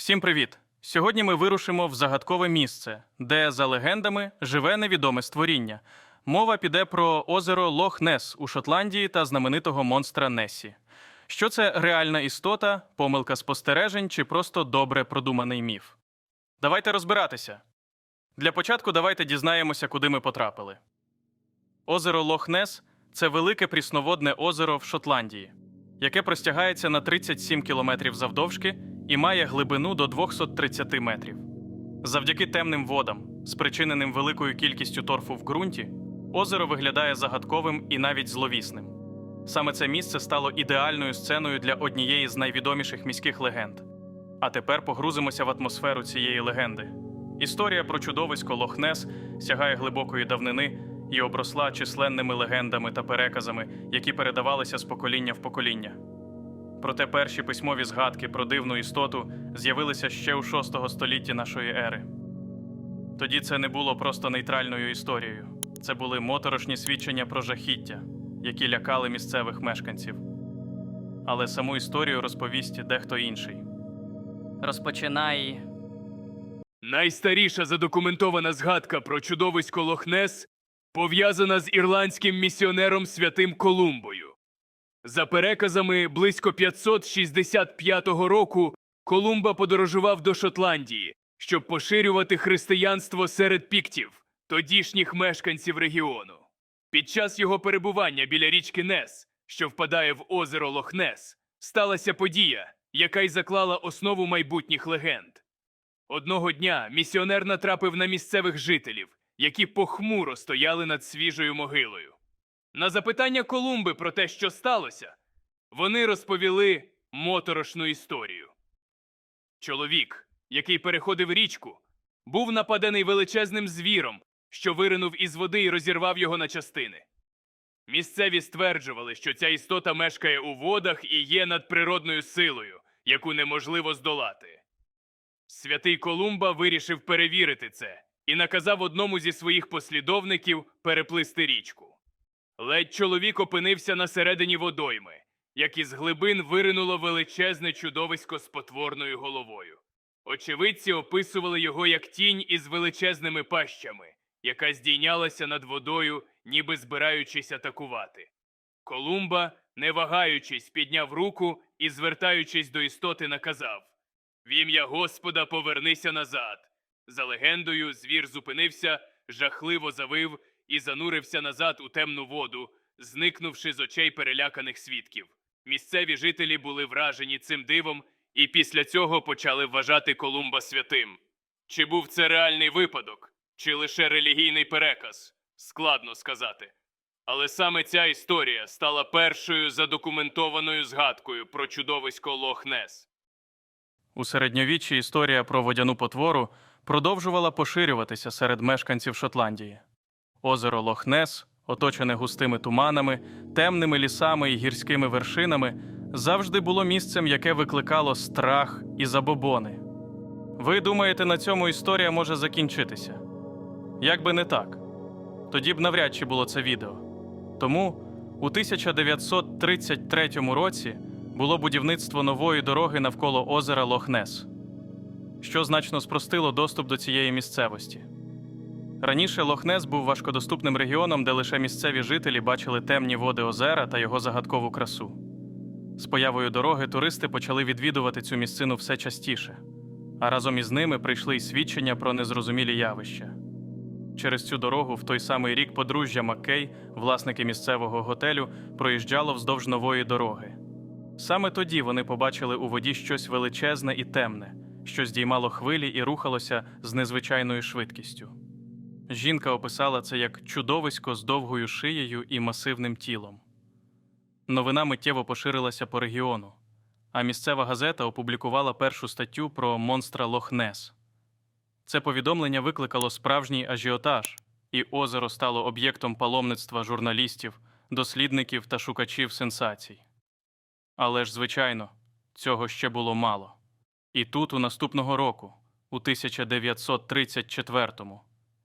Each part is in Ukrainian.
Всім привіт! Сьогодні ми вирушимо в загадкове місце, де, за легендами, живе невідоме створіння. Мова піде про озеро Лох-Нес у Шотландії та знаменитого монстра Несі. Що це реальна істота, помилка спостережень чи просто добре продуманий міф? Давайте розбиратися. Для початку давайте дізнаємося, куди ми потрапили. Озеро Лох-Нес – це велике прісноводне озеро в Шотландії, яке простягається на 37 кілометрів завдовжки і має глибину до 230 метрів. Завдяки темним водам, спричиненим великою кількістю торфу в ґрунті, озеро виглядає загадковим і навіть зловісним. Саме це місце стало ідеальною сценою для однієї з найвідоміших міських легенд. А тепер погрузимося в атмосферу цієї легенди. Історія про чудовисько Лохнес сягає глибокої давнини і обросла численними легендами та переказами, які передавалися з покоління в покоління. Проте перші письмові згадки про дивну істоту з'явилися ще у VI столітті нашої ери. Тоді це не було просто нейтральною історією, це були моторошні свідчення про жахіття, які лякали місцевих мешканців. Але саму історію розповість дехто інший. Розпочинай. Найстаріша задокументована згадка про чудовисько Лохнес пов'язана з ірландським місіонером святим Колумбою. За переказами, близько 565 року Колумба подорожував до Шотландії, щоб поширювати християнство серед піктів, тодішніх мешканців регіону. Під час його перебування біля річки Нес, що впадає в озеро Лохнес, сталася подія, яка й заклала основу майбутніх легенд. Одного дня місіонер натрапив на місцевих жителів, які похмуро стояли над свіжою могилою. На запитання Колумби про те, що сталося, вони розповіли моторошну історію. Чоловік, який переходив річку, був нападений величезним звіром, що виринув із води і розірвав його на частини. Місцеві стверджували, що ця істота мешкає у водах і є надприродною силою, яку неможливо здолати. Святий Колумба вирішив перевірити це і наказав одному зі своїх послідовників переплисти річку. Ледь чоловік опинився на середині водойми, як із глибин виринуло величезне чудовисько з потворною головою. Очевидці описували його як тінь із величезними пащами, яка здійнялася над водою, ніби збираючись атакувати. Колумба, не вагаючись, підняв руку і, звертаючись до істоти, наказав В ім'я Господа повернися назад. За легендою, звір зупинився, жахливо завив і занурився назад у темну воду, зникнувши з очей переляканих свідків. Місцеві жителі були вражені цим дивом і після цього почали вважати Колумба святим. Чи був це реальний випадок, чи лише релігійний переказ? Складно сказати. Але саме ця історія стала першою задокументованою згадкою про чудовисько Лох-Нес. У середньовіччі історія про водяну потвору продовжувала поширюватися серед мешканців Шотландії. Озеро Лохнес, оточене густими туманами, темними лісами і гірськими вершинами, завжди було місцем, яке викликало страх і забобони. Ви думаєте, на цьому історія може закінчитися? Як би не так, тоді б навряд чи було це відео. Тому у 1933 році було будівництво нової дороги навколо озера Лохнес, що значно спростило доступ до цієї місцевості. Раніше Лохнес був важкодоступним регіоном, де лише місцеві жителі бачили темні води озера та його загадкову красу. З появою дороги туристи почали відвідувати цю місцину все частіше, а разом із ними прийшли й свідчення про незрозумілі явища. Через цю дорогу в той самий рік подружжя Маккей, власники місцевого готелю, проїжджало вздовж нової дороги. Саме тоді вони побачили у воді щось величезне і темне, що здіймало хвилі і рухалося з незвичайною швидкістю. Жінка описала це як чудовисько з довгою шиєю і масивним тілом. Новина миттєво поширилася по регіону, а місцева газета опублікувала першу статтю про монстра Лохнес. Це повідомлення викликало справжній ажіотаж, і озеро стало об'єктом паломництва журналістів, дослідників та шукачів сенсацій. Але ж, звичайно, цього ще було мало. І тут, у наступного року, у 1934-му,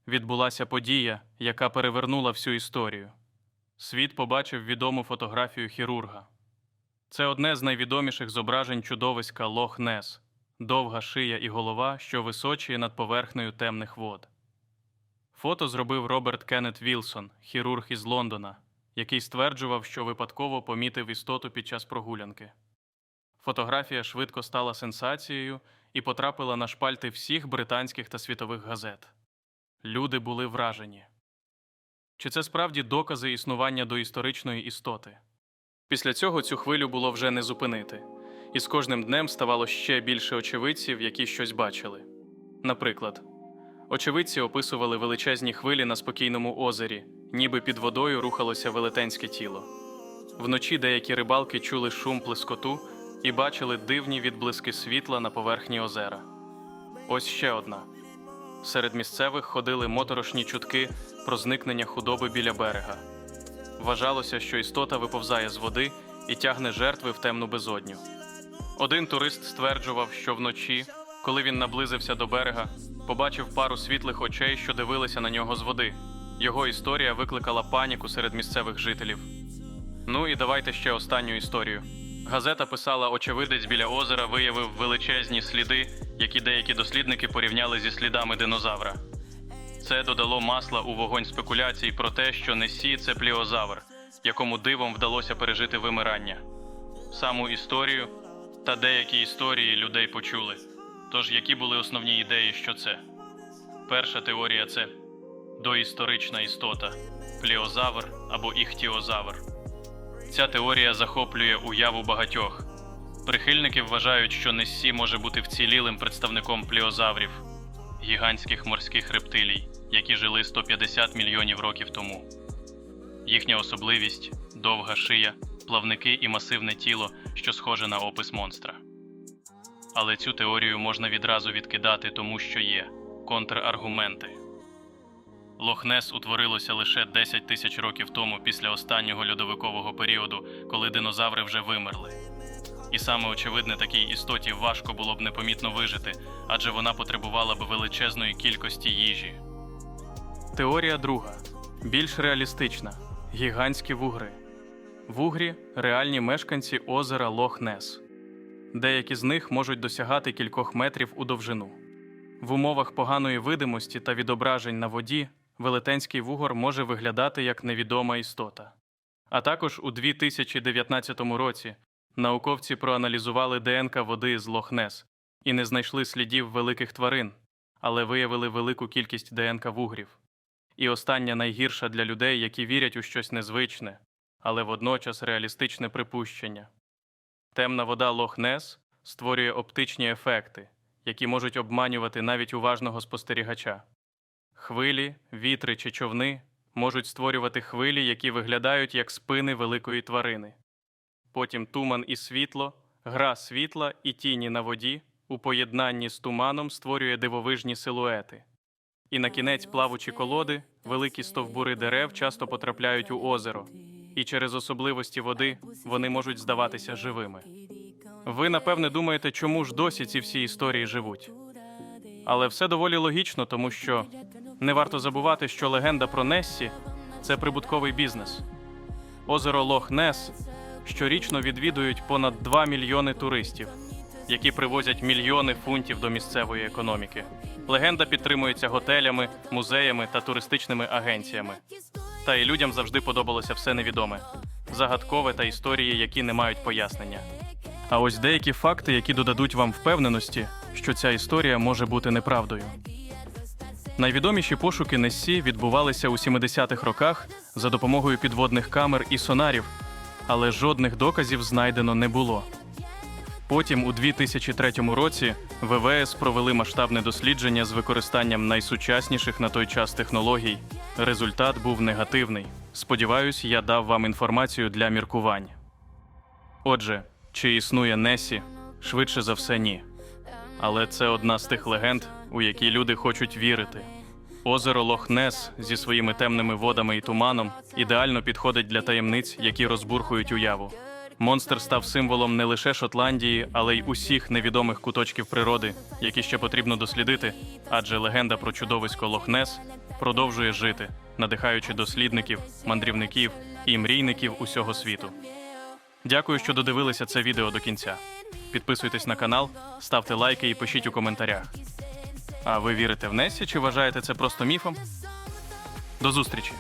відбулася подія, яка перевернула всю історію. Світ побачив відому фотографію хірурга. Це одне з найвідоміших зображень чудовиська Лох Нес, довга шия і голова, що височіє над поверхнею темних вод. Фото зробив Роберт Кеннет Вілсон, хірург із Лондона, який стверджував, що випадково помітив істоту під час прогулянки. Фотографія швидко стала сенсацією і потрапила на шпальти всіх британських та світових газет. Люди були вражені. Чи це справді докази існування доісторичної істоти? Після цього цю хвилю було вже не зупинити, і з кожним днем ставало ще більше очевидців, які щось бачили. Наприклад, очевидці описували величезні хвилі на спокійному озері, ніби під водою рухалося велетенське тіло. Вночі деякі рибалки чули шум плескоту і бачили дивні відблиски світла на поверхні озера. Ось ще одна. Серед місцевих ходили моторошні чутки про зникнення худоби біля берега. Вважалося, що істота виповзає з води і тягне жертви в темну безодню. Один турист стверджував, що вночі, коли він наблизився до берега, побачив пару світлих очей, що дивилися на нього з води. Його історія викликала паніку серед місцевих жителів. Ну і давайте ще останню історію. Газета писала, очевидець біля озера виявив величезні сліди, які деякі дослідники порівняли зі слідами динозавра. Це додало масла у вогонь спекуляцій про те, що Несі це пліозавр, якому дивом вдалося пережити вимирання. Саму історію та деякі історії людей почули. Тож які були основні ідеї, що це? Перша теорія це доісторична істота, пліозавр або іхтіозавр. Ця теорія захоплює уяву багатьох. Прихильники вважають, що Нессі може бути вцілілим представником пліозаврів, гігантських морських рептилій, які жили 150 мільйонів років тому. Їхня особливість довга шия, плавники і масивне тіло, що схоже на опис монстра. Але цю теорію можна відразу відкидати, тому що є контраргументи. Лохнес утворилося лише 10 тисяч років тому після останнього льодовикового періоду, коли динозаври вже вимерли. І саме очевидне такій істоті важко було б непомітно вижити, адже вона потребувала б величезної кількості їжі. Теорія друга більш реалістична гігантські вугри. Вугрі реальні мешканці озера Лох-Нес. Деякі з них можуть досягати кількох метрів у довжину. В умовах поганої видимості та відображень на воді велетенський вугор може виглядати як невідома істота. А також у 2019 році науковці проаналізували ДНК води з Лох-Нес і не знайшли слідів великих тварин, але виявили велику кількість ДНК вугрів. І остання найгірша для людей, які вірять у щось незвичне, але водночас реалістичне припущення. Темна вода Лох-Нес створює оптичні ефекти, які можуть обманювати навіть уважного спостерігача. Хвилі, вітри чи човни можуть створювати хвилі, які виглядають як спини великої тварини. Потім туман і світло, гра світла і тіні на воді у поєднанні з туманом створює дивовижні силуети. І на кінець плавучі колоди, великі стовбури дерев часто потрапляють у озеро, і через особливості води вони можуть здаватися живими. Ви, напевне, думаєте, чому ж досі ці всі історії живуть? Але все доволі логічно, тому що не варто забувати, що легенда про Нессі це прибутковий бізнес. Озеро Лох-Нес щорічно відвідують понад 2 мільйони туристів, які привозять мільйони фунтів до місцевої економіки. Легенда підтримується готелями, музеями та туристичними агенціями. Та і людям завжди подобалося все невідоме, загадкове та історії, які не мають пояснення. А ось деякі факти, які додадуть вам впевненості, що ця історія може бути неправдою. Найвідоміші пошуки Нессі відбувалися у 70-х роках за допомогою підводних камер і сонарів, але жодних доказів знайдено не було. Потім, у 2003 році, ВВС провели масштабне дослідження з використанням найсучасніших на той час технологій. Результат був негативний. Сподіваюсь, я дав вам інформацію для міркувань. Отже, чи існує Несі? Швидше за все, ні. Але це одна з тих легенд, у які люди хочуть вірити. Озеро Лох-Нес зі своїми темними водами і туманом ідеально підходить для таємниць, які розбурхують уяву. Монстр став символом не лише Шотландії, але й усіх невідомих куточків природи, які ще потрібно дослідити, адже легенда про чудовисько Лох-Нес продовжує жити, надихаючи дослідників, мандрівників і мрійників усього світу. Дякую, що додивилися це відео до кінця. підписуйтесь на канал, ставте лайки і пишіть у коментарях. А ви вірите в Несі чи вважаєте це просто міфом? До зустрічі!